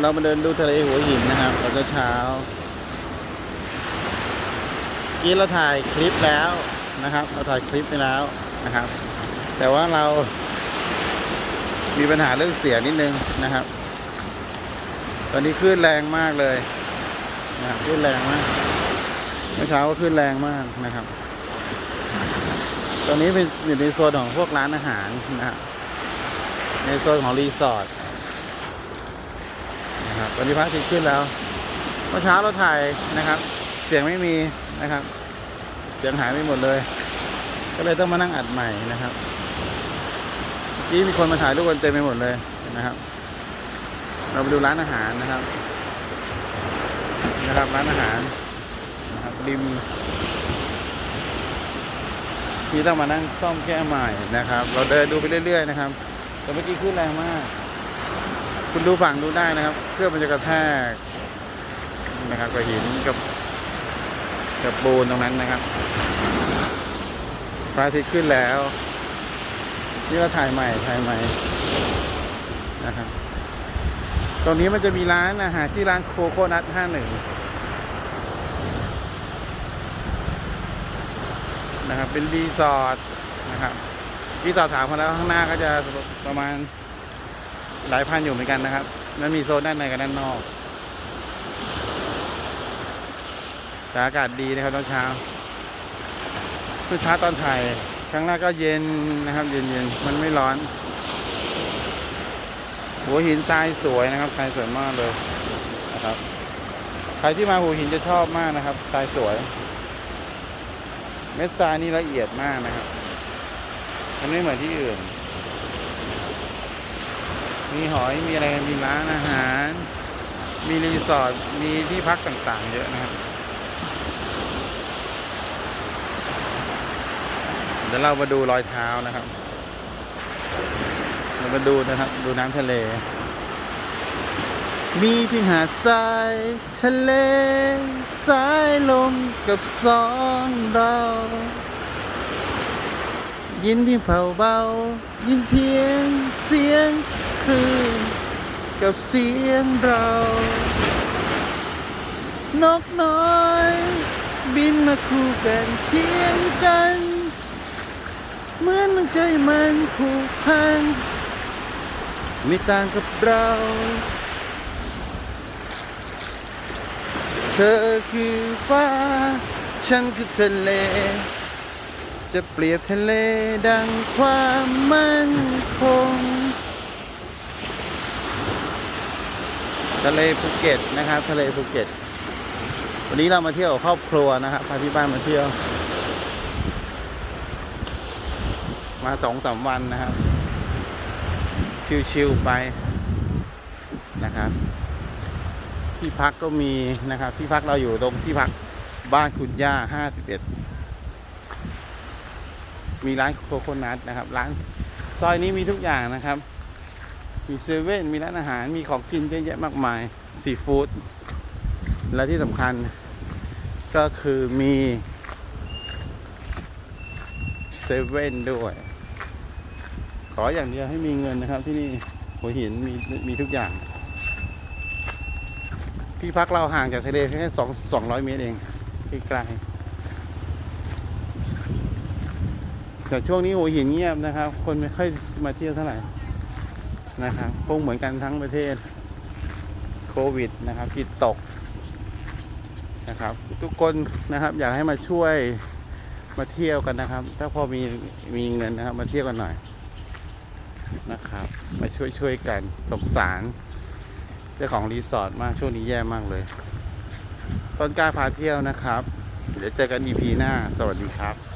เรามาเดินดูทะเลหัวหินนะครับตอนเช้าเกี้เราถ่ายคลิปแล้วนะครับ เราถ่ายคลิปไปแล้วนะครับ แต่ว่าเรามีปัญหาเรื่องเสียงนิดนึงนะครับ ตอนนี้คลื่นแรงมากเลยนะครับคลื่นแรงมากเมื่อเช้าก็คลื่นแรงมากนะครับ ตอนนี้เป็นอยู่ในโซนของพวกร้านอาหารนะครับในโซนของรีสอร์ท นะครับตอนนี้พระอาทิตย์ขึ้นแล้วเมื่อเช้าเราถ่ายนะครับ เสียงไม่มีนะครับ เสียงหายไปหมดเลย ก็เลยต้องมานั่งอัดใหม่นะครับเมื่อกี้มีคนมาถ่ายรูปกันเต็มไปหมดเลยนะครับ เราไปดูร้านอาหารนะครับ นะครับร้านอาหารนะครับริมที่ต้องมานั่งซ่อมแก้ใหม่นะครับ เราเดินดูไปเรื่อย ๆ นะครับ แต่เมื่อกี้ขึ้นแรงมาก คุณดูฝั่งดูได้นะครับ เครื่องมันจะกระแทกนะครับกับหินกับกับปูนตรงนั้นนะครับพระอาทิตย์ขึ้นแล้ว นี่เราถ่ายใหม่ถ่ายใหม่นะครับ ตรงนี้มันจะมีร้านอาหารที่ร้านโคโคนัทห้าหนึ่งนะครับ เป็นรีสอร์ทนะครับรีสอร์ทถามมาแล้วข้างหน้าก็จะประมาณ หลายพันอยู่เหมือนกันนะครับ มันมีโซนด้านในกับด้านนอกแต่อากาศดีนะครับตอนเช้าเมื่อเช้าตอนถ่ายครั้งแรกก็เย็นนะครับ เย็นๆมันไม่ร้อน หัวหินทรายสวยนะครับทรายสวยมากเลยนะครับ ใครที่มาหัวหินจะชอบมากนะครับทรายสวย เม็ดทรายนี่ละเอียดมากนะครับ มันไม่เหมือนที่อื่น มีหอยมีอะไรมีร้านอาหาร มีรีสอร์ทมีที่พักต่างๆ เยอะนะครับ เดี๋ยวเรามาดูรอยเท้านะครับเรามาดูนะครับ ดูน้ำทะเล มีเพียงหาดทรายทะเลสายลมกับสองเรายินเพียงเผาเบา ยินเพียงเสียง คืนกับเสียงเรา นกน้อย บินมาคู่กันเพียงกัน เหมือนมันใจมันผูกพัน ไม่ต่างกับเรา เธอคือฟ้า ฉันคือทะเล จะเปรียบทะเลดังความมั่นคง ทะเลภูเก็ตนะครับ ทะเลภูเก็ต วันนี้เรามาเที่ยวครอบครัวนะครับพาที่บ้านมาเที่ยว มาสองสามวันนะครับ ชิวๆไปนะครับ ที่พักก็มีนะครับ ที่พักเราอยู่ตรงที่พักบ้านคุณย่าห้าสิบเอ็ดมีร้านโคโคนัทนะครับ ร้านซอยนี้มีทุกอย่างนะครับ มีเซเว่นมีร้านอาหารมีของกินเยอะแยะมากมายซีฟู้ดและที่สำคัญก็คือมีเซเว่นด้วย ขออย่างเดียวให้มีเงินนะครับที่นี่หัวหินมีมีทุกอย่าง ที่พักเราห่างจากทะเลแค่สองสองร้อยเมตรเองใกลแต่ช่วงนี้หัวหินเงียบนะครับ คนไม่ค่อยมาเที่ยวเท่าไหร่ นะครับคงเหมือนกันทั้งประเทศโควิดนะครับจิตตกนะครับ ทุกคนนะครับอยากให้มาช่วยมาเที่ยวกันนะครับ ถ้าพอมีมีเงินนะครับ มาเที่ยวกันหน่อยนะครับ มาช่วยช่วยกันสงสารเจ้าของรีสอร์ทมากช่วงนี้แย่มากเลย ต้นกล้าพาเที่ยวนะครับ เดี๋ยวเจอกัน EP หน้า สวัสดีครับ